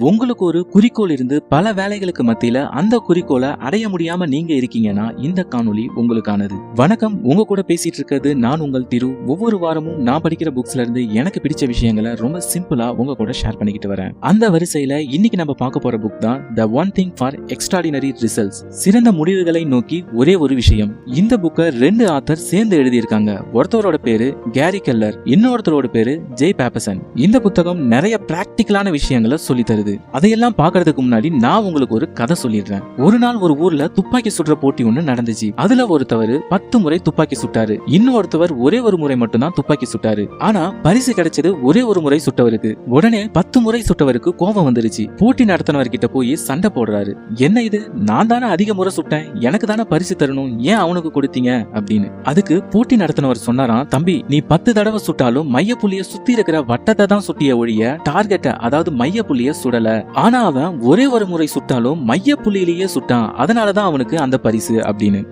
உங்களுக்கு ஒரு குறிக்கோள் இருந்து பல வேலைகளுக்கு மத்தியில அந்த குறிக்கோளை அடைய முடியாம நீங்க இருக்கீங்கன்னா இந்த காணொளி உங்களுக்கானது. வணக்கம். உங்க கூட பேசிட்டு இருக்கிறது நான் உங்கள் திரு. ஒவ்வொரு வாரமும் நான் படிக்கிற புக்ஸ்ல இருந்து எனக்கு பிடிச்ச விஷயங்களை ரொம்ப சிம்பிளா உங்க கூட ஷேர் பண்ணிக்கிட்டு வரேன். அந்த வரிசையில இன்னைக்கு நம்ம பார்க்க போற புக் தான் the one thing for extraordinary results சிறந்த முடிவுகளை நோக்கி ஒரே ஒரு விஷயம். இந்த புக்கை ரெண்டு ஆத்தர் சேர்ந்து எழுதியிருக்காங்க. ஒருத்தரோட பேரு கேரி கெல்லர் இன்னொருத்தரோட பேரு ஜெய் பேப்பசன் இந்த புத்தகம் நிறைய பிராக்டிக்கலான விஷயங்களை சொல்லி தருது. அதையெல்லாம் பாக்குறதுக்கு முன்னாடி நான் உங்களுக்கு ஒரு கதை சொல்லிடுறேன். ஒரு நாள் ஒரு ஊர்ல துப்பாக்கி சுடுற போட்டி ஒண்ணு நடந்துச்சு. அதுல ஒருத்தவர் பத்து முறை துப்பாக்கி சுட்டாரு. இன்னொருத்தவர் ஒரே ஒரு முறை மட்டும்தான் துப்பாக்கி சுட்டாரு. ஆனா பரிசு கிடைச்சது ஒரே ஒரு முறை சுட்டவருக்கு. உடனே பத்து முறை சுட்டவருக்கு கோபம் வந்துருச்சு. போட்டி நடத்தினவர்கிட்ட போய் சண்டை போடுறாரு. என்ன இது? நான் தானே அதிக முறை சுட்டேன். எனக்கு தானே பரிசு தரணும். ஏன் அவனுக்கு கொடுத்தீங்க? அப்படின்னு. அதுக்கு போட்டி நடத்தினவர் சொன்னாராம் தம்பி நீ பத்து தடவை சுட்டாலும் மைய புள்ளிய சுத்தி இருக்கிற வட்டத்தை தான் சுட்டிய ஒழிய டார்கெட்டை அதாவது மைய புள்ளிய சுடல. ஆனா அவன் ஒரே ஒரு முறை சுட்டாலும் மைய புள்ளியிலேயே சுட்டான். அதனாலதான் அவனுக்கு அந்த பரிசு அப்படின்னு.